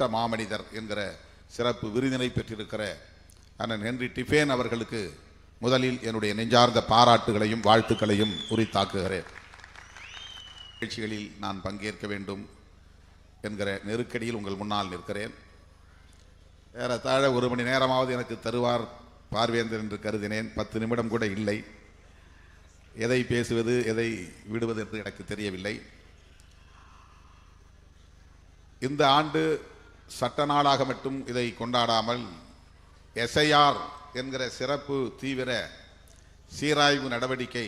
சட்ட மாமனிதர் என்கிற சிறப்பு விருதினை பெற்றிருக்கிற அண்ணன் ஹென்றி டிஃபேன் அவர்களுக்கு முதலில் என்னுடைய நெஞ்சார்ந்த பாராட்டுகளையும் வாழ்த்துக்களையும் உரித்தாக்குகிறேன். நிகழ்ச்சிகளில் நான் பங்கேற்க வேண்டும் என்கிற நெருக்கடியில் உங்கள் முன்னால் நிற்கிறேன். ஏறத்தாழ ஒரு மணி நேரமாவது எனக்கு தருவார் பார்வேந்தர் என்று கருதினேன். பத்து நிமிடம் கூட இல்லை. எதை பேசுவது எதை விடுவது என்று எனக்கு தெரியவில்லை. இந்த ஆண்டு சட்ட நாளாக மட்டும் இதை கொண்டாடாமல் எஸ்ஐஆர் என்கிற சிறப்பு தீவிர சீராய்வு நடவடிக்கை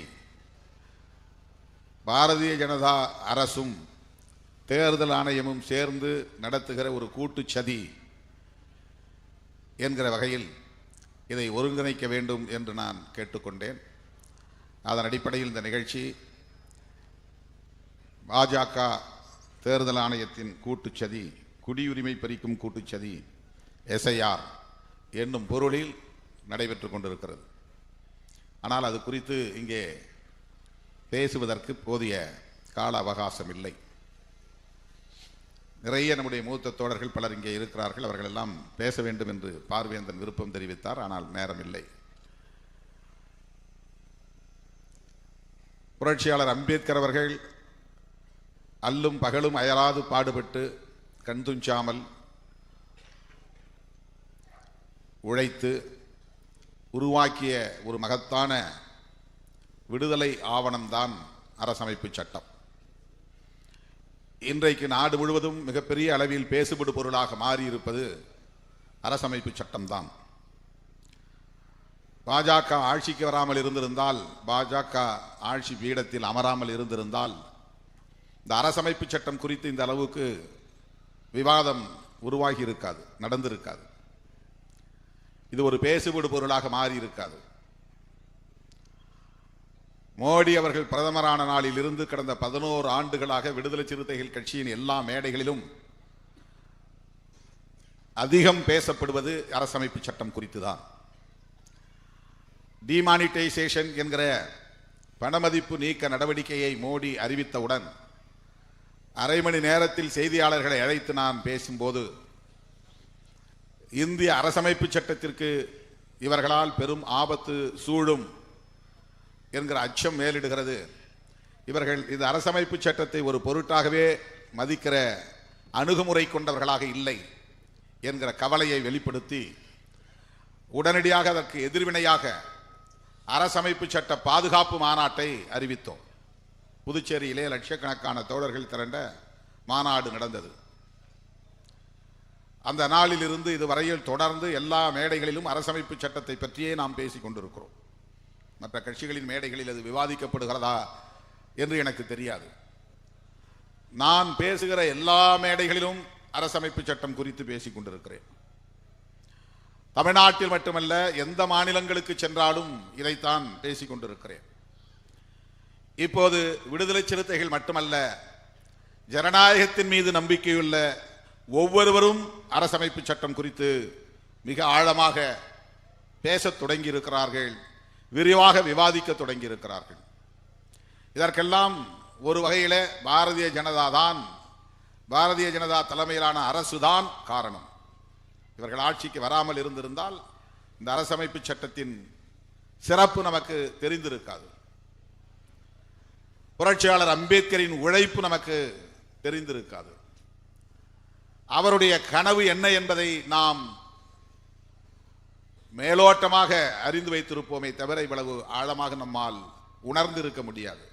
பாரதிய ஜனதா அரசும் தேர்தல் ஆணையமும் சேர்ந்து நடத்துகிற ஒரு கூட்டுச் சதி என்கிற வகையில் இதை ஒருங்கிணைக்க வேண்டும் என்று நான் கேட்டுக்கொண்டேன். அதன் அடிப்படையில் இந்த நிகழ்ச்சி பாஜக தேர்தல் ஆணையத்தின் கூட்டுச்சதி குடியுரிமை பறிக்கும் கூட்டுச்சதி எஸ்ஐஆர் என்னும் பொருளில் நடைபெற்று கொண்டிருக்கிறது. ஆனால் அது குறித்து இங்கே பேசுவதற்கு போதிய கால அவகாசம் இல்லை நிறைய நம்முடைய மூத்த தோழர்கள் பலர் இங்கே இருக்கிறார்கள். அவர்கள் எல்லாம் பேச வேண்டும் என்று பார்வேந்தன் விருப்பம் தெரிவித்தார். ஆனால் நேரம் இல்லை புரட்சியாளர் அம்பேத்கர் அவர்கள் அல்லும் பகலும் அயராது பாடுபட்டு கண் துஞ்சாமல் உழைத்து உருவாக்கிய ஒரு மகத்தான விடுதலை ஆவணம்தான் அரசமைப்பு சட்டம். இன்றைக்கு நாடு முழுவதும் மிகப்பெரிய அளவில் பேசுபடு பொருளாக மாறியிருப்பது அரசமைப்பு சட்டம்தான். பாஜக ஆட்சிக்கு வராமல் இருந்திருந்தால் பாஜக ஆட்சி பீடத்தில் அமராமல் இருந்திருந்தால் இந்த அரசமைப்பு சட்டம் குறித்து இந்த அளவுக்கு விவாதம் உருவாகி இருக்காது நடந்திருக்காது. இது ஒரு பேசுபடு பொருளாக மாறி இருக்காது மோடி அவர்கள் பிரதமரான நாளில் இருந்து கடந்த பதினோரு ஆண்டுகளாக விடுதலை சிறுத்தைகள் கட்சியின் எல்லா மேடைகளிலும் அதிகம் பேசப்படுவது அரசமைப்பு சட்டம் குறித்துதான். டிமானிட்டைசேஷன் என்கிற பணமதிப்பு நீக்க நடவடிக்கையை மோடி அறிவித்தவுடன் அரை மணி நேரத்தில் செய்தியாளர்களை அழைத்து நான் பேசும்போது இந்திய அரசமைப்பு சட்டத்திற்கு இவர்களால் பெரும் ஆபத்து சூழும் என்கிற அச்சம் மேலிடுகிறது. இவர்கள் இந்த அரசமைப்பு சட்டத்தை ஒரு பொருட்டாகவே மதிக்கிற அணுகுமுறை கொண்டவர்களாக இல்லை என்கிற கவலையை வெளிப்படுத்தி உடனடியாக அதற்கு எதிர்வினையாக அரசமைப்பு சட்ட பாதுகாப்பு மாநாட்டை அறிவித்தோம். புதுச்சேரியிலே லட்சக்கணக்கான தோழர்கள் திரண்ட மாநாடு நடந்தது. அந்த நாளில் இருந்து இதுவரையில் தொடர்ந்து எல்லா மேடைகளிலும் அரசமைப்பு சட்டத்தை பற்றியே நாம் பேசிக் கொண்டிருக்கிறோம். மற்ற கட்சிகளின் மேடைகளில் அது விவாதிக்கப்படுகிறதா என்று எனக்கு தெரியாது. நான் பேசுகிற எல்லா மேடைகளிலும் அரசமைப்பு சட்டம் குறித்து பேசிக் கொண்டிருக்கிறேன். தமிழ்நாட்டில் மட்டுமல்ல எந்த மாநிலங்களுக்கு சென்றாலும் இதைத்தான் பேசிக் கொண்டிருக்கிறேன். இப்போது விடுதலை சிறுத்தைகள் மட்டுமல்ல ஜனநாயகத்தின் மீது நம்பிக்கையுள்ள ஒவ்வொருவரும் அரசமைப்பு சட்டம் குறித்து மிக ஆழமாக பேசத் தொடங்கி இருக்கிறார்கள் விரிவாக விவாதிக்க தொடங்கி இருக்கிறார்கள் இதற்கெல்லாம் ஒரு வகையில் பாரதிய ஜனதா தான் பாரதிய ஜனதா தலைமையிலான அரசுதான் காரணம். இவர்கள் ஆட்சிக்கு வராமல் இருந்திருந்தால் இந்த அரசமைப்பு சட்டத்தின் சிறப்பு நமக்கு தெரிந்திருக்காது. புரட்சியாளர் அம்பேத்கரின் உழைப்பு நமக்கு தெரிந்திருக்காது. அவருடைய கனவு என்ன என்பதை நாம் மேலோட்டமாக அறிந்து வைத்திருப்போமே தவிர இவ்வளவு ஆழமாக நம்மால் உணர்ந்திருக்க முடியாது.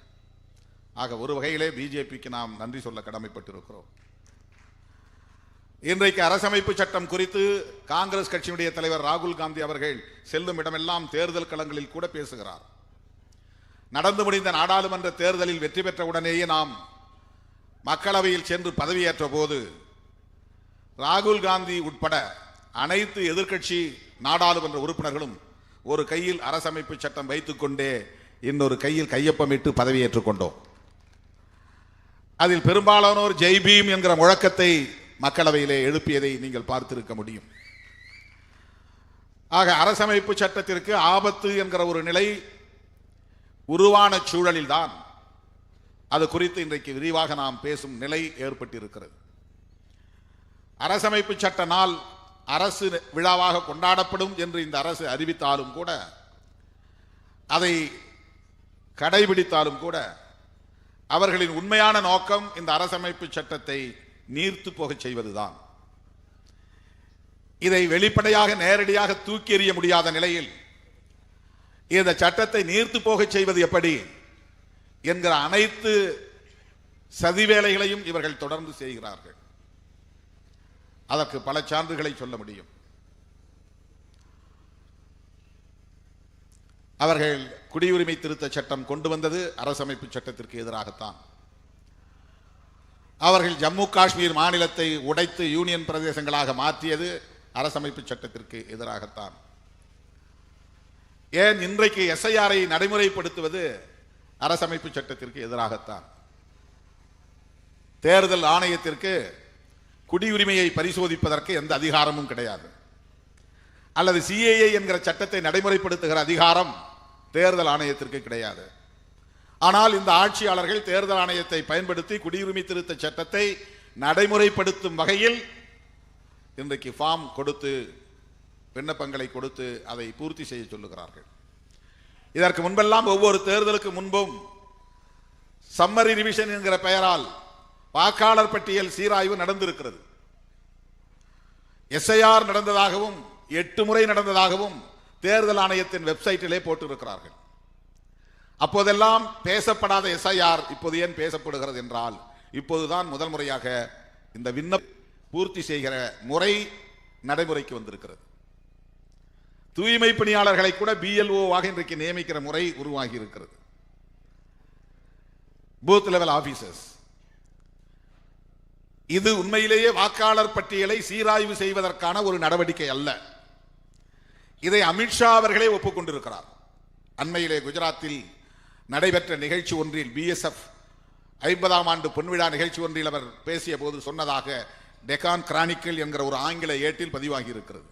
ஆக ஒரு வகையிலே பிஜேபிக்கு நாம் நன்றி சொல்ல கடமைப்பட்டிருக்கிறோம். இன்றைக்கு அரசமைப்பு சட்டம் குறித்து காங்கிரஸ் கட்சியினுடைய தலைவர் ராகுல் காந்தி அவர்கள் செல்லும் இடமெல்லாம் தேர்தல் களங்களில் கூட பேசுகிறார். நடந்து முடிந்த நாடாளுமன்ற தேர்தலில் வெற்றி பெற்ற உடனேயே நாம் மக்களவையில் சென்று பதவியேற்ற போது ராகுல் காந்தி உட்பட அனைத்து எதிர்க்கட்சி நாடாளுமன்ற உறுப்பினர்களும் ஒரு கையில் அரசமைப்பு சட்டம் வைத்துக்கொண்டே இன்னொரு கையில் கையொப்பமிட்டு பதவியேற்றுக் கொண்டோம். அதில் பெரும்பாலானோர் ஜெய் பீம் என்கிற முழக்கத்தை மக்களவையிலே எழுப்பியதை நீங்கள் பார்த்திருக்க முடியும். ஆக அரசமைப்பு சட்டத்திற்கு ஆபத்து என்கிற ஒரு நிலை உருவான சூழலில்தான். அது குறித்து இன்றைக்கு விரிவாக நாம் பேசும் நிலை ஏற்பட்டிருக்கிறது. அரசமைப்பு சட்ட நாள் அரசு விழாவாக கொண்டாடப்படும் என்று இந்த அரசு அறிவித்தாலும் கூட அதை கடைபிடித்தாலும் கூட அவர்களின் உண்மையான நோக்கம் இந்த அரசமைப்பு சட்டத்தை நீர்த்து போகச் செய்வதுதான். இதை வெளிப்படையாக நேரடியாக தூக்கி எறிய முடியாத நிலையில் இந்த சட்டத்தை நீர்த்து போக செய்வது எப்படி என்கிற அனைத்து சதி வேலைகளையும் இவர்கள் தொடர்ந்து செய்கிறார்கள். அதற்கு பல சான்றுகளை சொல்ல முடியும். அவர்கள் குடியுரிமை திருத்த சட்டம் கொண்டு வந்தது அரசமைப்பு சட்டத்திற்கு எதிராகத்தான். அவர்கள் ஜம்மு காஷ்மீர் மாநிலத்தை உடைத்து யூனியன் பிரதேசங்களாக மாற்றியது அரசமைப்பு சட்டத்திற்கு எதிராகத்தான். ஏன் இன்றைக்கு எஸ்ஐஆரை நடைமுறைப்படுத்துவது அரசமைப்பு சட்டத்திற்கு எதிராகத்தான்? தேர்தல் ஆணையத்திற்கு குடியுரிமையை பரிசோதிப்பதற்கு எந்த அதிகாரமும் கிடையாது. அல்லது சிஏஏ என்கிற சட்டத்தை நடைமுறைப்படுத்துகிற அதிகாரம் தேர்தல் ஆணையத்திற்கு கிடையாது. ஆனால் இந்த ஆட்சியாளர்கள் தேர்தல் ஆணையத்தை பயன்படுத்தி குடியுரிமை திருத்த சட்டத்தை நடைமுறைப்படுத்தும் வகையில் இன்றைக்கு ஃபார்ம் கொடுத்து விண்ணப்பங்களை கொடுத்து அதை பூர்த்தி செய்ய சொல்லுகிறார்கள். இதற்கு முன்பெல்லாம் ஒவ்வொரு தேர்தலுக்கு முன்பும் சம்மரி ரிவிஷன் என்கிற பெயரால் வாக்காளர் பட்டியல் சீராய்வு நடந்திருக்கிறது. எஸ்ஐஆர் நடந்ததாகவும் எட்டு முறை நடந்ததாகவும் தேர்தல் ஆணையத்தின் வெப்சைட்டிலே போட்டிருக்கிறார்கள். அப்போதெல்லாம் பேசப்படாத எஸ்ஐஆர் இப்போது ஏன் பேசப்படுகிறது என்றால் இப்போதுதான் முதல் முறையாக இந்த விண்ணப்ப பூர்த்தி செய்கிற முறை நடைமுறைக்கு வந்திருக்கிறது. தூய்மை பணியாளர்களை கூட பிஎல்ஓவாக இன்றைக்கு நியமிக்கிற முறை உருவாகி இருக்கிறது பூத் லெவல் ஆபீசர்ஸ் இது உண்மையிலேயே வாக்காளர் பட்டியலை சீராய்வு செய்வதற்கான ஒரு நடவடிக்கை அல்ல. இதை அமித்ஷா அவர்களே ஒப்புக்கொண்டிருக்கிறார். அண்மையிலே குஜராத்தில் நடைபெற்ற நிகழ்ச்சி ஒன்றில் பிஎஸ்எஃப் ஐம்பதாம் ஆண்டு பொன்விழா நிகழ்ச்சி ஒன்றில் அவர் பேசிய போது சொன்னதாக டெக்கான் கிரானிக்கல் என்கிற ஒரு ஆங்கில ஏட்டில் பதிவாகி இருக்கிறது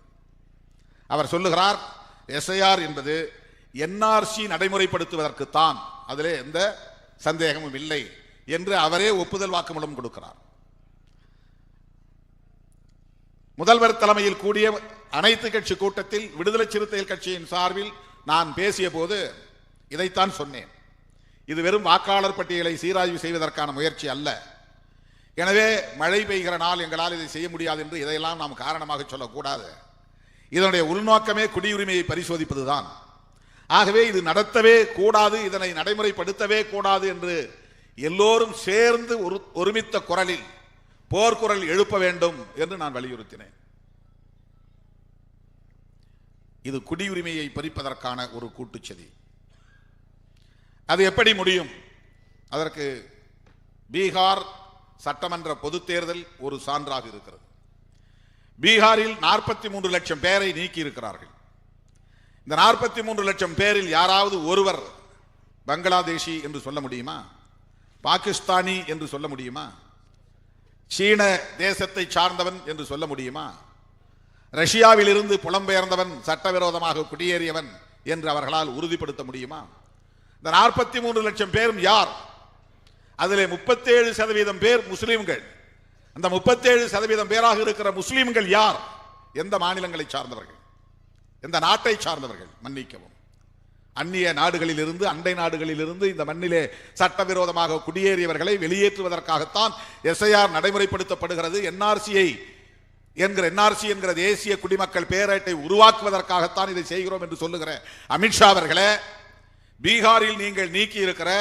அவர் சொல்லுகிறார் எஸ்ஐஆர் என்பது என்ஆர்சி நடைமுறைப்படுத்துவதற்குத்தான் அதிலே எந்த சந்தேகமும் இல்லை என்று அவரே ஒப்புதல் வாக்குமூலம் கொடுக்கிறார். முதல்வர் தலைமையில் கூடிய அனைத்து கட்சி கூட்டத்தில் விடுதலை சிறுத்தைகள் கட்சியின் சார்பில் நான் பேசிய போது இதைத்தான் சொன்னேன். இது வெறும் வாக்காளர் பட்டியலை சீராய்வு செய்வதற்கான முயற்சி அல்ல. எனவே மழை பெய்கிற நாள் எங்களால் இதை செய்ய முடியாது என்று இதையெல்லாம் நாம் காரணமாக சொல்லக்கூடாது. இதனுடைய உள்நோக்கமே குடியுரிமையை பரிசோதிப்பதுதான். ஆகவே இது நடத்தவே கூடாது இதனை நடைமுறைப்படுத்தவே கூடாது என்று எல்லோரும் சேர்ந்து ஒரு ஒருமித்த குரலில் போர்க்குரல் எழுப்ப வேண்டும் என்று நான் வலியுறுத்தினேன். இது குடியுரிமையை பறிப்பதற்கான ஒரு கூட்டுச்சதி அது எப்படி முடியும்? அதற்கு பீகார் சட்டமன்ற பொதுத் தேர்தல் ஒரு சான்றாக இருக்கிறது. பீகாரில் நாற்பத்தி மூன்று லட்சம் பேரை நீக்கி இருக்கிறார்கள் இந்த நாற்பத்தி மூன்று லட்சம் பேரில் யாராவது ஒருவர் பங்களாதேஷி என்று சொல்ல முடியுமா? பாகிஸ்தானி என்று சொல்ல முடியுமா? சீன தேசத்தை சார்ந்தவன் என்று சொல்ல முடியுமா? ரஷ்யாவில் இருந்து புலம்பெயர்ந்தவன் சட்டவிரோதமாக குடியேறியவன் என்று அவர்களால் உறுதிப்படுத்த முடியுமா? இந்த நாற்பத்தி மூன்று லட்சம் பேரும் யார்? அதிலே முப்பத்தேழு சதவீதம் பேர் முஸ்லீம்கள். அந்த முப்பத்தேழு சதவீதம் பேராக இருக்கிற முஸ்லீம்கள் யார்? எந்த மாநிலங்களை சார்ந்தவர்கள்? எந்த நாட்டை சார்ந்தவர்கள்? மன்னிக்கவும். அந்நிய நாடுகளில் இருந்து அண்டை நாடுகளில் இருந்து இந்த மண்ணிலே சட்டவிரோதமாக குடியேறியவர்களை வெளியேற்றுவதற்காகத்தான் எஸ்ஐஆர் நடைமுறைப்படுத்தப்படுகிறது. என்ஆர்சியை என்கிற என்ஆர்சி என்கிற தேசிய குடிமக்கள் பேரேட்டை உருவாக்குவதற்காகத்தான் இதை செய்கிறோம் என்று சொல்லுகிற அமித்ஷா அவர்களே பீகாரில் நீங்கள் நீக்கி இருக்கிற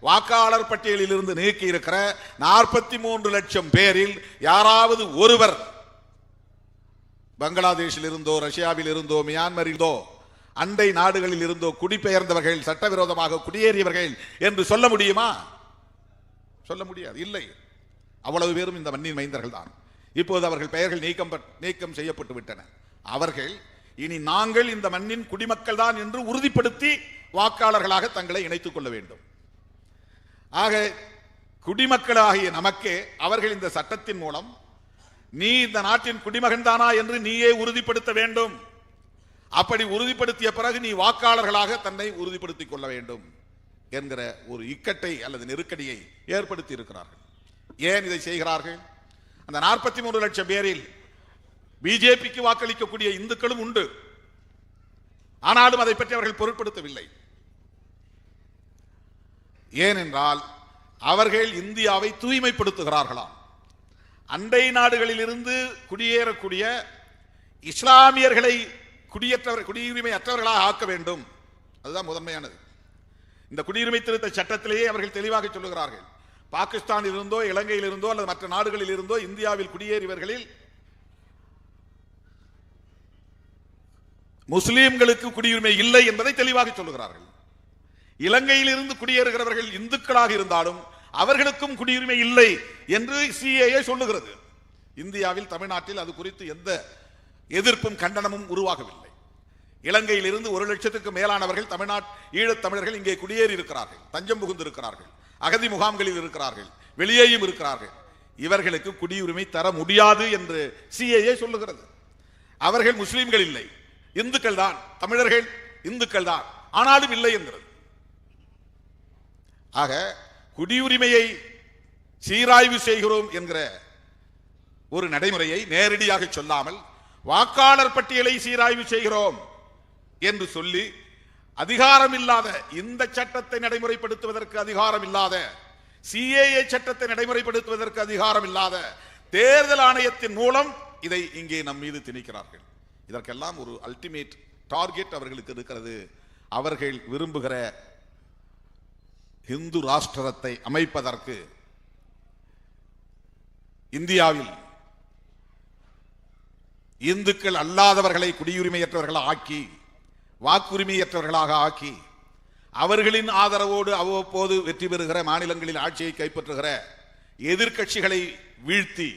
வாக்காளர் பட்டியலில் இருந்து நீக்கி இருக்கிற நாற்பத்தி மூன்று லட்சம் பேரில் யாராவது ஒருவர் பங்களாதேஷில் இருந்தோ ரஷ்யாவில் இருந்தோ மியான்மரிலோ அண்டை நாடுகளில் இருந்தோ குடிபெயர்ந்தவர்கள் சட்டவிரோதமாக குடியேறியவர்கள் என்று சொல்ல முடியுமா? சொல்ல முடியாது. இல்லை. அவ்வளவு பேரும் இந்த மண்ணின் மைந்தர்கள் தான். இப்போது அவர்கள் பெயர்கள் நீக்கம் பட்- நீக்கம் செய்யப்பட்டு விட்டன. அவர்கள் இனி நாங்கள் இந்த மண்ணின் குடிமக்கள் தான் என்று உறுதிப்படுத்தி வாக்காளர்களாக தங்களை இணைத்துக் கொள்ள வேண்டும். ஆக குடிமக்களாகிய நமக்கே அவர்கள் இந்த சட்டத்தின் மூலம் நீ இந்த நாட்டின் குடிமகன் தானா என்று நீயே உறுதிப்படுத்த வேண்டும். அப்படி உறுதிப்படுத்திய பிறகு நீ வாக்காளர்களாக தன்னை உறுதிப்படுத்திக் கொள்ள வேண்டும் என்கிற ஒரு இக்கட்டை அல்லது நெருக்கடியை ஏற்படுத்தி இருக்கிறார்கள். ஏன் இதை செய்கிறார்கள்? அந்த நாற்பத்தி மூன்று லட்சம் பேரில் பிஜேபிக்கு வாக்களிக்கக்கூடிய இந்துக்களும் உண்டு. ஆனாலும் அதை பற்றி அவர்கள் பொருட்படுத்தவில்லை. ஏனென்றால் அவர்கள் இந்தியாவை தூய்மைப்படுத்துகிறார்களாம் அண்டை நாடுகளில் இருந்து குடியேறக்கூடிய இஸ்லாமியர்களை குடியேற்றவர் குடியுரிமை அற்றவர்களாக ஆக்க வேண்டும். அதுதான் முதன்மையானது. இந்த குடியுரிமை திருத்த சட்டத்திலேயே அவர்கள் தெளிவாக சொல்லுகிறார்கள். பாகிஸ்தானில் இருந்தோ இலங்கையில் இருந்தோ அல்லது மற்ற நாடுகளில் இருந்தோ இந்தியாவில் குடியேறியவர்களில் முஸ்லீம்களுக்கு குடியுரிமை இல்லை என்பதை தெளிவாக சொல்லுகிறார்கள். இலங்கையில் இருந்து குடியேறுகிறவர்கள் இந்துக்களாக இருந்தாலும் அவர்களுக்கும் குடியுரிமை இல்லை என்று சிஏஏ சொல்லுகிறது. இந்தியாவில் தமிழ்நாட்டில் அது குறித்து எந்த எதிர்ப்பும் கண்டனமும் உருவாகவில்லை. இலங்கையில் இருந்து ஒரு லட்சத்துக்கு மேலானவர்கள் தமிழ்நாட் ஈழத் தமிழர்கள் இங்கே குடியேறி இருக்கிறார்கள் தஞ்சம் புகுந்திருக்கிறார்கள். அகதி முகாம்களில் இருக்கிறார்கள். வெளியேயும் இருக்கிறார்கள். இவர்களுக்கு குடியுரிமை தர முடியாது என்று சிஏஏ சொல்லுகிறது. அவர்கள் முஸ்லீம்கள் இல்லை. இந்துக்கள் தான் தமிழர்கள் இந்துக்கள் தான் ஆனாலும் இல்லை என்கிறது. ஆக குடியுரிமையை சீராய்வு செய்கிறோம் என்கிற ஒரு நடைமுறையை நேரடியாக சொல்லாமல் வாக்காளர் பட்டியலை சீராய்வு செய்கிறோம் என்று சொல்லி அதிகாரம் இல்லாத இந்த சட்டத்தை நடைமுறைப்படுத்துவதற்கு அதிகாரம் இல்லாத சிஏஏ சட்டத்தை நடைமுறைப்படுத்துவதற்கு அதிகாரம் இல்லாத தேர்தல் ஆணையத்தின் மூலம் இதை இங்கே நம் மீது திணிக்கிறார்கள். இதற்கெல்லாம் ஒரு அல்டிமேட் டார்கெட் அவர்களுக்கு இருக்கிறது. அவர்கள் விரும்புகிற இந்து ராஷ்டிரத்தை அமைப்பதற்கு இந்தியாவில் இந்துக்கள் அல்லாதவர்களை குடியுரிமையற்றவர்களாக ஆக்கி வாக்குரிமையற்றவர்களாக ஆக்கி அவர்களின் ஆதரவோடு அவ்வப்போது வெற்றி பெறுகிற மாநிலங்களில் ஆட்சியை கைப்பற்றுகிற எதிர்கட்சிகளை வீழ்த்தி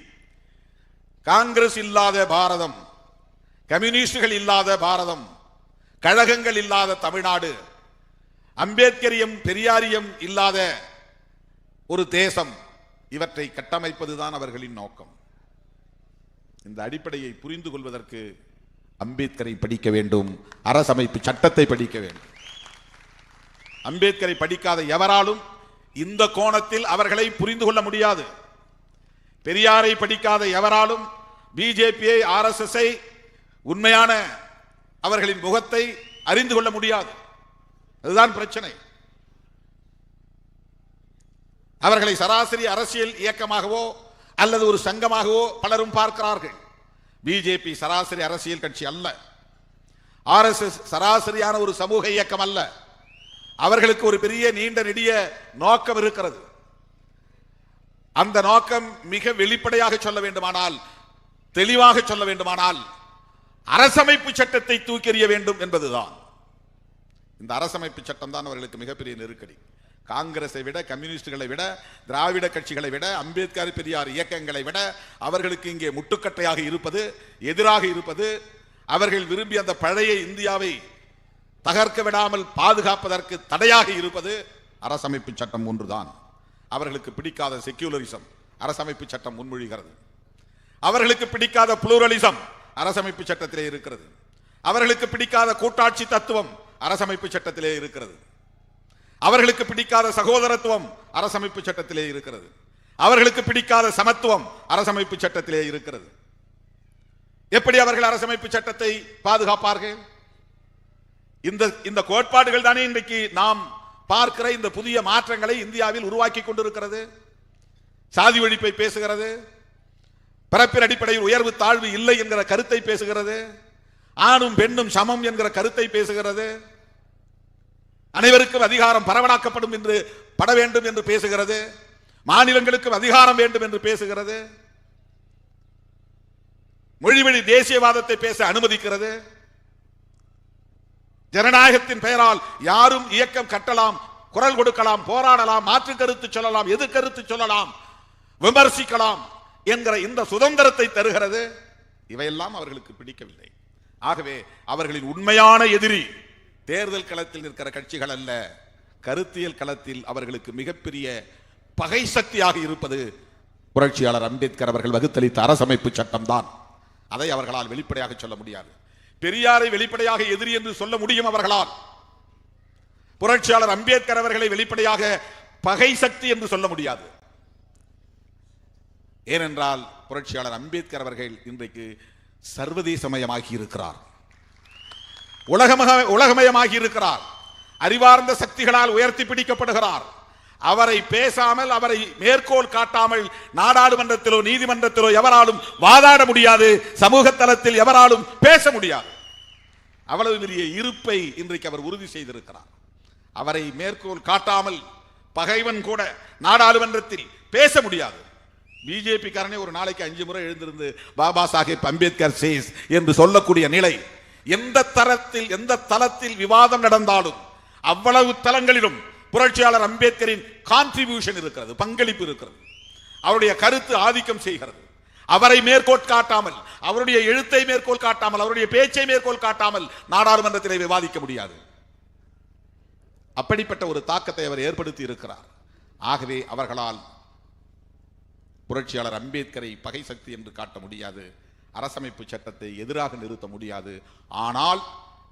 காங்கிரஸ் இல்லாத பாரதம் கம்யூனிஸ்டுகள் இல்லாத பாரதம் கழகங்கள் இல்லாத தமிழ்நாடு அம்பேத்கரியம் பெரியாரியம் இல்லாத ஒரு தேசம் இவற்றை கட்டமைப்பதுதான் அவர்களின் நோக்கம். இந்த அடிப்படையை புரிந்து கொள்வதற்கு அம்பேத்கரை படிக்க வேண்டும் அரசமைப்பு சட்டத்தை படிக்க வேண்டும். அம்பேத்கரை படிக்காத எவராலும் இந்த கோணத்தில் அவர்களை புரிந்து கொள்ள முடியாது. பெரியாரை படிக்காத எவராலும் பிஜேபியை ஆர்எஸ்எஸ்ஐ உண்மையான அவர்களின் முகத்தை அறிந்து கொள்ள முடியாது. அதுதான் பிரச்சனை. அவர்களை சராசரி அரசியல் இயக்கமாகவோ அல்லது ஒரு சங்கமாகவோ பலரும் பார்க்கிறார்கள். பிஜேபி சராசரி அரசியல் கட்சி அல்ல. ஆர்எஸ்எஸ் சராசரியான ஒரு சமூக இயக்கம் அல்ல. அவர்களுக்கு ஒரு பெரிய நீண்ட நெடிய நோக்கம் இருக்கிறது. அந்த நோக்கம் மிக வெளிப்படையாக சொல்ல வேண்டுமானால் தெளிவாக சொல்ல வேண்டுமானால் அரசமைப்பு சட்டத்தை தூக்கெறிய வேண்டும் என்பதுதான். இந்த அரசமைப்பு சட்டம் தான் அவர்களுக்கு மிகப்பெரிய நெருக்கடி. காங்கிரஸை விட கம்யூனிஸ்டுகளை விட திராவிட கட்சிகளை விட அம்பேத்கர் பெரியார் இயக்கங்களை விட அவர்களுக்கு இங்கே முட்டுக்கட்டையாக இருப்பது எதிராக இருப்பது அவர்கள் விரும்பி அந்த பழைய இந்தியாவை தகர்க்க விடாமல் பாதுகாப்பதற்கு தடையாக இருப்பது அரசமைப்பு சட்டம் ஒன்றுதான். அவர்களுக்கு பிடிக்காத செக்யூலரிசம் அரசமைப்பு சட்டம் முன்மொழிகிறது. அவர்களுக்கு பிடிக்காத புளூரலிசம் அரசமைப்பு சட்டத்திலே இருக்கிறது. அவர்களுக்கு பிடிக்காத கூட்டாட்சி தத்துவம் அரசமைப்பு சட்டத்திலே இருக்கிறது. அவர்களுக்கு பிடிக்காத சகோதரத்துவம் அரசமைப்பு சட்டத்திலே இருக்கிறது. அவர்களுக்கு பிடிக்காத சமத்துவம் அரசமைப்பு சட்டத்திலே இருக்கிறது. எப்படி அவர்கள் அரசமைப்பு சட்டத்தை பாதுகாப்பார்கள்? இந்த இந்த கோட்பாடுகள் தானே இன்றைக்கு நாம் பார்க்கிற இந்த புதிய மாற்றங்களை இந்தியாவில் உருவாக்கி கொண்டிருக்கிறது? சாதி ஒழிப்பை பேசுகிறது. பிறப்பின் அடிப்படையில் உயர்வு தாழ்வு இல்லை என்கிற கருத்தை பேசுகிறது. ஆணும் பெண்ணும் சமம் என்கிற கருத்தை பேசுகிறது. அனைவருக்கும் அதிகாரம் பரவலாக்கப்படும் என்று பட வேண்டும் என்று பேசுகிறது. மாநிலங்களுக்கும் அதிகாரம் வேண்டும் என்று பேசுகிறது. மொழிவழி தேசியவாதத்தை பேச அனுமதிக்கிறது. ஜனநாயகத்தின் பெயரால் யாரும் இயக்கம் கட்டலாம் குரல் கொடுக்கலாம் போராடலாம் மாற்று கருத்து சொல்லலாம் எது கருத்து சொல்லலாம் விமர்சிக்கலாம் என்கிற இந்த சுதந்திரத்தை தருகிறது. இவையெல்லாம் அவர்களுக்கு பிடிக்கவில்லை. ஆகவே அவர்களின் உண்மையான எதிரி தேர்தல் களத்தில் நிற்கிற கட்சிகள் அல்ல கருத்தியல் களத்தில் அவர்களுக்கு மிகப்பெரிய பகை சக்தியாக இருப்பது புரட்சியாளர் அம்பேத்கர் அவர்கள் வகுத்தளித்த அரசமைப்பு சட்டம்தான். அதை அவர்களால் வெளிப்படையாக சொல்ல முடியாது. பெரியாரை வெளிப்படையாக எதிரி என்று சொல்ல முடியும் அவர்களால். புரட்சியாளர் அம்பேத்கர் அவர்களை வெளிப்படையாக பகை சக்தி என்று சொல்ல முடியாது. ஏனென்றால் புரட்சியாளர் அம்பேத்கர் அவர்கள் இன்றைக்கு சர்வதேசமயமாகி இருக்கிறார் உலகமக உலகமயமாகி இருக்கிறார் அறிவார்ந்த சக்திகளால் உயர்த்தி பிடிக்கப்படுகிறார். அவரை பேசாமல் அவரை மேற்கோள் காட்டாமல் நாடாளுமன்றத்திலோ நீதிமன்றத்திலோ எவராலும் வாதாட முடியாது. சமூக தளத்தில் எவராலும் பேச முடியாது. அவ்வளவு பெரிய இருப்பை இன்றைக்கு அவர் உறுதி செய்திருக்கிறார். அவரை மேற்கோள் காட்டாமல் பகைவன் கூட நாடாளுமன்றத்தில் பேச முடியாது. பிஜேபி காரனே ஒரு நாளைக்கு அஞ்சு முறை எழுந்திருந்து பாபா சாஹேப் அம்பேத்கர் சேஸ் என்று சொல்லக்கூடிய நிலை எந்த தரத்தில் எந்த தளத்தில் விவாதம் நடந்தாலும் அவ்வளவு தளங்களிலும் புரட்சியாளர் அம்பேத்கரின் கான்ட்ரிபியூஷன் இருக்கிறது பங்களிப்பு இருக்கிறது. அவருடைய கருத்து ஆதிக்கம் செய்கிறது. அவரை மேற்கோள் காட்டாமல் அவருடைய எழுத்தை மேற்கோள் காட்டாமல் அவருடைய பேச்சை மேற்கோள் காட்டாமல் நாடாளுமன்றத்திலே விவாதிக்க முடியாது. அப்படிப்பட்ட ஒரு தாக்கத்தை அவர் ஏற்படுத்தி இருக்கிறார். ஆகவே அவர்களால் புரட்சியாளர் அம்பேத்கரை பகை சக்தி என்று காட்ட முடியாது. அரசமைப்பு சட்டத்தை எதிராக நிறுத்த முடியாது. ஆனால்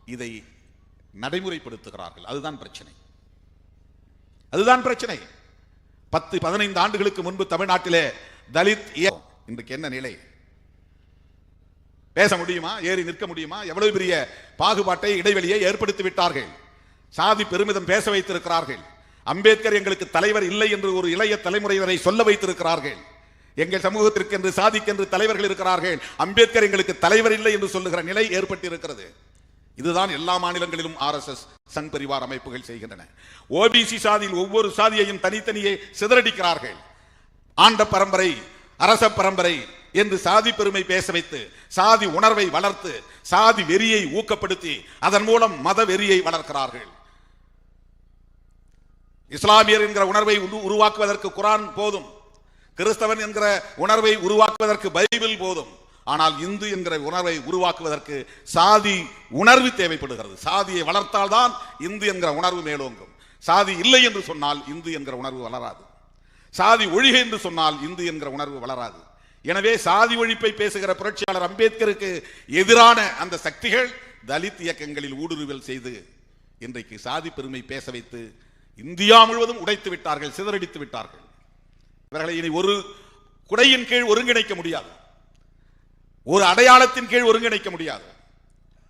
இதை நடைமுறைப்படுத்துகிறார்கள். அதுதான் பிரச்சனை. அதுதான் பிரச்சனை. பத்து பதினைந்து ஆண்டுகளுக்கு முன்பு தமிழ்நாட்டிலே தலித் இன்றைக்கு என்ன நிலை? பேச முடியுமா? ஏறி நிற்க முடியுமா? எவ்வளவு பெரிய பாகுபாட்டை இடைவெளியை ஏற்படுத்தி விட்டார்கள்? சாதி பெருமிதம் பேச வைத்திருக்கிறார்கள். அம்பேத்கர் எங்களுக்கு தலைவர் இல்லை என்று ஒரு இளைய தலைமுறையினரை சொல்ல வைத்திருக்கிறார்கள். எங்கள் சமூகத்திற்கு என்று சாதிக்கென்று தலைவர்கள் இருக்கிறார்கள். அம்பேத்கர் எங்களுக்கு தலைவர் இல்லை என்று சொல்லுகிற நிலை ஏற்பட்டிருக்கிறது. இதுதான் எல்லா மாநிலங்களிலும் ஆர்எஸ்எஸ் சங் பரிவார் அமைப்புகள் செய்கின்றன. ஓபிசி சாதியில் ஒவ்வொரு சாதியையும் தனித்தனியே சிதறடிக்கிறார்கள். ஆண்ட பரம்பரை அரச பரம்பரை என்று சாதி பெருமை பேச வைத்து சாதி உணர்வை வளர்த்து சாதி வெறியை ஊக்கப்படுத்தி அதன் மூலம் மத வெறியை வளர்க்கிறார்கள். இஸ்லாமியர் என்கிற உணர்வை உருவாக்குவதற்கு குரான் போதும். கிறிஸ்தவன் என்கிற உணர்வை உருவாக்குவதற்கு பைபிள் போதும். ஆனால் இந்து என்கிற உணர்வை உருவாக்குவதற்கு சாதி உணர்வு தேவைப்படுகிறது. சாதியை வளர்த்தால்தான் இந்து என்கிற உணர்வு மேலோங்கும். சாதி இல்லை என்று சொன்னால் இந்து என்கிற உணர்வு வளராது. சாதி ஒழிகை என்று சொன்னால் இந்து என்கிற உணர்வு வளராது. எனவே சாதி ஒழிப்பை பேசுகிற புரட்சியாளர் அம்பேத்கருக்கு எதிரான அந்த சக்திகள் தலித் இயக்கங்களில் ஊடுருவல் செய்து இன்றைக்கு சாதி பெருமை பேச வைத்து இந்தியா முழுவதும் உடைத்து விட்டார்கள் சிதறடித்து விட்டார்கள். இவர்களை இனி ஒரு குடையின் கீழ் ஒருங்கிணைக்க முடியாது. ஒரு அடையாளத்தின் கீழ் ஒருங்கிணைக்க முடியாது.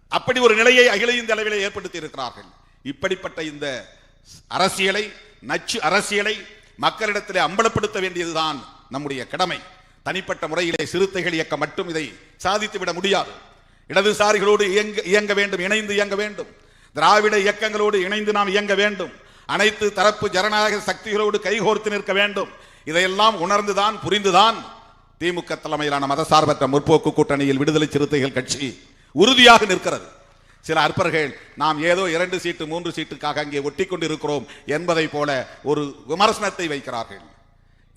அப்படி ஒரு நிலையை அகில இந்திய அளவிலே ஏற்படுத்தி இருக்கிறார்கள். இப்படிப்பட்ட இந்த அரசியலை நச்சு அரசியலை மக்களிடத்திலே அம்பலப்படுத்த வேண்டியதுதான் நம்முடைய கடமை. தனிப்பட்ட முறையிலே சிறுத்தைகள் இயக்கம் மட்டும் இதை சாதித்து விட முடியாது. இடதுசாரிகளோடு இயங்க இயங்க வேண்டும் இணைந்து இயங்க வேண்டும். திராவிட இயக்கங்களோடு இணைந்து நாம் இயங்க வேண்டும். அனைத்து தரப்பு ஜனநாயக சக்திகளோடு கைகோர்த்து நிற்க வேண்டும். இதையெல்லாம் உணர்ந்துதான் புரிந்துதான் திமுக தலைமையிலான மதசார்பற்ற முற்போக்கு கூட்டணியில் விடுதலை சிறுத்தைகள் கட்சி உறுதியாக நிற்கிறது. சில அற்பர்கள் நாம் ஏதோ இரண்டு சீட்டு மூன்று சீட்டுக்காக அங்கே ஒட்டி கொண்டிருக்கிறோம் என்பதை போல ஒரு விமர்சனத்தை வைக்கிறார்கள்.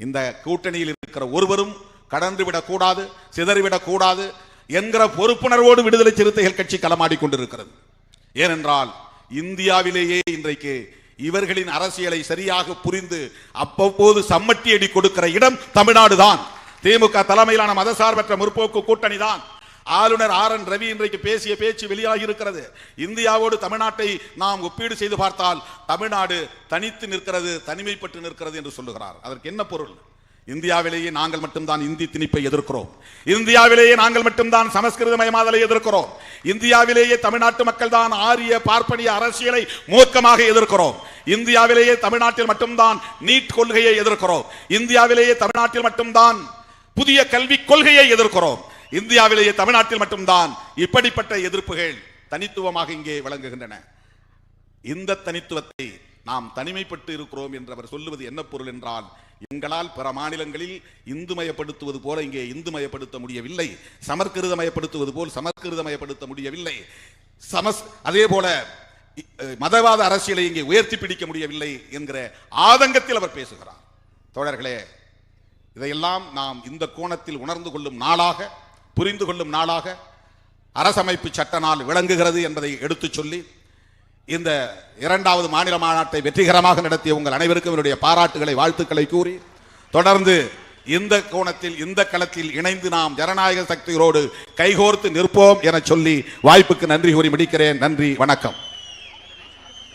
இந்த கூட்டணியில் இருக்கிற ஒருவரும் கடந்து விடக்கூடாது சிதறிவிடக்கூடாது என்கிற பொறுப்புணர்வோடு விடுதலை சிறுத்தைகள் கட்சி களமாடி கொண்டிருக்கிறது. ஏனென்றால் இந்தியாவிலேயே இன்றைக்கு இவர்களின் அரசியலை சரியாக புரிந்து அப்பப்போது சம்மட்டி அடி கொடுக்கிற இடம் தமிழ்நாடு தான் திமுக தலைமையிலான மதசார்பற்ற முற்போக்கு கூட்டணி தான் ஆளுநர் ஆர் என் ரவி இன்றைக்கு பேசிய பேச்சு வெளியாகி இருக்கிறது இந்தியாவோடு தமிழ்நாட்டை நாம் ஒப்பீடு செய்து பார்த்தால் தமிழ்நாடு தனித்து நிற்கிறது தனிமைப்பட்டு நிற்கிறது என்று சொல்லுகிறார். அதற்கு என்ன பொருள்? இந்தியாவிலேயே நாங்கள் மட்டும்தான் இந்தி திணிப்பை எதிர்க்கிறோம். இந்தியாவிலேயே நாங்கள் மட்டும்தான் சமஸ்கிருத மயமாதலை எதிர்க்கிறோம். இந்தியாவிலேயே தமிழ்நாட்டு மக்கள் தான் ஆரிய பார்ப்பனிய அரசியலை மூர்க்கமாக எதிர்க்கிறோம். இந்தியாவிலேயே தமிழ்நாட்டில் மட்டும்தான் நீட் கொள்கையை எதிர்க்கிறோம். இந்தியாவிலேயே தமிழ்நாட்டில் மட்டும்தான் புதிய கல்விக் கொள்கையை எதிர்க்கிறோம். இந்தியாவிலேயே தமிழ்நாட்டில் மட்டும்தான் இப்படிப்பட்ட எதிர்ப்புகள் தனித்துவமாக இங்கே விளங்குகின்றன. இந்த தனித்துவத்தை நாம் தனிமைப்பட்டு இருக்கிறோம் என்று அவர் சொல்லுவது என்ன பொருள் என்றால் எங்களால் பிற மாநிலங்களில் இந்துமயப்படுத்துவது போல இங்கே இந்துமயப்படுத்த முடியவில்லை. சமற்கிருதமயப்படுத்துவது போல் சமர்கிருதமயப்படுத்த முடியவில்லை. சமஸ் அதே போல இ- மதவாத அரசியலை இங்கே உயர்த்தி பிடிக்க முடியவில்லை என்கிற ஆதங்கத்தில் அவர் பேசுகிறார். தோழர்களே இதையெல்லாம் நாம் இந்த கோணத்தில் உணர்ந்து கொள்ளும் நாளாக புரிந்து கொள்ளும் நாளாக அரசமைப்பு சட்ட நாள் விளங்குகிறது என்பதை எடுத்துச் சொல்லி இந்த இரண்டாவது மாநில மாநாட்டை வெற்றிகரமாக நடத்திய உங்கள் அனைவருக்கும் என்னுடைய பாராட்டுகளை வாழ்த்துக்களை கூறி தொடர்ந்து இந்த கோணத்தில் இந்த களத்தில் இணைந்து நாம் ஜனநாயக சக்திகளோடு கைகோர்த்து நிற்போம் என சொல்லி வாய்ப்புக்கு நன்றி கூறி முடிக்கிறேன். நன்றி வணக்கம்.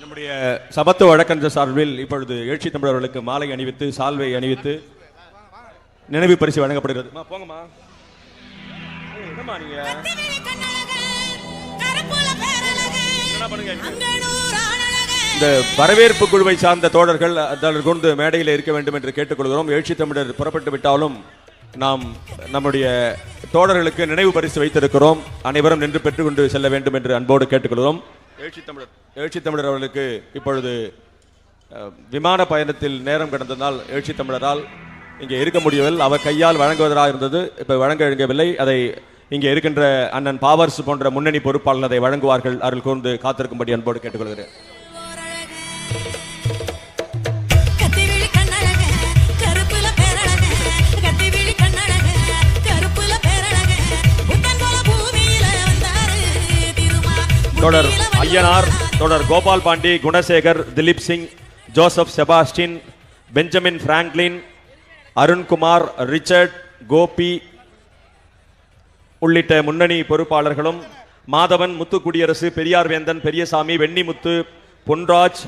நம்முடைய சமத்துவ வழக்கறிஞர் சார்பில் இப்பொழுது எழுச்சி தமிழர்களுக்கு மாலை அணிவித்து சால்வை அணிவித்து நினைவு பரிசு வழங்கப்படுகிறது. அம்மா, போங்கம்மா. ஏய், என்னம்மா நீங்க? என்ன பண்ணுங்க? இந்த வரவேற்பு குழுவை சார்ந்த தோழர்கள் அதற்கு கொண்டு மேடையில் இருக்க வேண்டும் என்று கேட்டுக்கொள்கிறோம். எழுச்சி தமிழர் புறப்பட்டு விட்டாலும் நாம் நம்முடைய தோழர்களுக்கு நினைவு பரிசு வைத்திருக்கிறோம். அனைவரும் நின்று பெற்றுக்கொண்டு செல்ல வேண்டும் என்று அன்போடு கேட்டுக்கொள்கிறோம். எழுச்சி தமிழர். எழுச்சி தமிழர் அவர்களுக்கு இப்பொழுது விமான பயணத்தில் நேரம் கடந்ததால் எழுச்சி தமிழரால் இங்கே இருக்க முடியவில்லை. அவர் கையால் வழங்குவதாக இருந்தது இப்போ வழங்க இயங்கவில்லை அதை இங்கே இருக்கின்ற அண்ணன் பாவர்ஸ் போன்ற முன்னணி பொறுப்பாளர் அதை வழங்குவார்கள். அருள் கூர்ந்து காத்திருக்கும்படி அன்போடு கேட்டுக்கொள்கிறேன். தொடர் ஐயனார் தொடர் Gopal Pandi Gunasekar Dilip Singh Joseph Sebastian Benjamin Franklin Arunkumar Richard Gopi உள்ளிட்ட முன்னணி பொறுப்பாளர்களும் மாதவன் முத்து குடியரசு பெரியார் வேந்தன் பெரியசாமி வெண்ணிமுத்து பொன்ராஜ்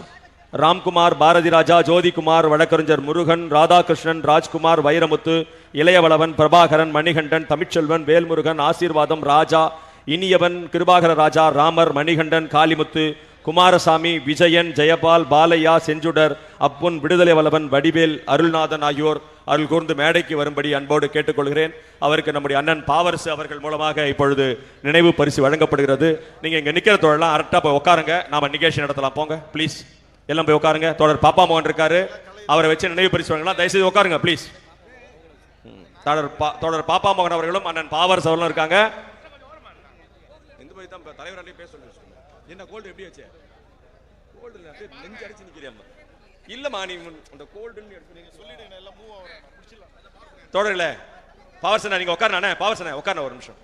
ராம்குமார் பாரதி ராஜா ஜோதிகுமார் வழக்கறிஞர் முருகன் ராதாகிருஷ்ணன் ராஜ்குமார் வைரமுத்து இளையவளவன் பிரபாகரன் மணிகண்டன் தமிழ்ச்செல்வன் வேல்முருகன் ஆசீர்வாதம் ராஜா இனியவன் கிருபாகர ராஜா ராமர் மணிகண்டன் காளிமுத்து குமாரசாமி விஜயன் ஜெயபால் பாலையா செஞ்சுடர் அப்புன் விடுதலை வல்லவன் வடிவேல் அருள்நாதன் ஆகியோர் அருள் கூர்ந்து மேடைக்கு வரும்படி அன்போடு கேட்டுக்கொள்கிறேன். அவருக்கு நம்முடைய அண்ணன் பாவரசு அவர்கள் மூலமாக இப்பொழுது நினைவு பரிசு வழங்கப்படுகிறது. நீங்கள் இங்கே நிற்கிற தோழலாம் அரட்டா போய் உட்காருங்க நாம் நிகழ்ச்சி நடத்தலாம் போங்க ப்ளீஸ் எல்லாம் போய் உட்காருங்க தோழர் பாப்பா மோகன் இருக்காரு. அவரை வச்சு நினைவு பரிசு வழங்கலாம். தயவுசெய்து உட்காருங்க ப்ளீஸ் தொடர் பா- தொடர் பாப்பா மோகன் அவர்களும் அண்ணன் பாவரசு அவர்களும் இருக்காங்க. போய் தான் தலைவராலே பேச சொல்லி என்ன கோல்டு எப்படி வச்சே கோல்டு இல்லை அப்படியே நெஞ்சு அடிச்சு நிற்கிறேன் இல்லைம்மா நீ முன்- அந்த கோல்டுன்னு எடுத்து நீங்க சொல்லிடுங்க எல்லாம் மூவ் ஆகும் தோழர்களே பாவர்சனா நீங்க உட்காருங்க அண்ணே. பாவர்சனா ஒரு நிமிஷம்.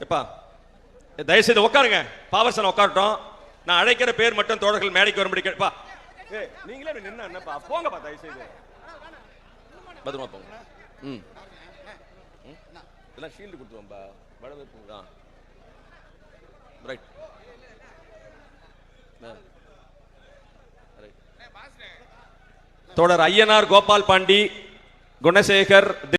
எப்பா தயவுசெய்து உட்காருங்க. பாவர்சனா உட்காரட்டும். நான் அழைக்கிற பேர் மட்டும் தோழர்கள் மேடைக்கு வரும்படி கேட்பா ஏ நீங்களே நின்னா என்னப்பா? போங்கப்பா தயவுசெய்து. பத்திரமா போங்க. ம். இதெல்லாம் ஷீல்டு கொடுத்துருவோம்பா. வளர்ந்து தான். ரைட் தோழர் ஐயனார் கோபால் பாண்டி குணசேகர்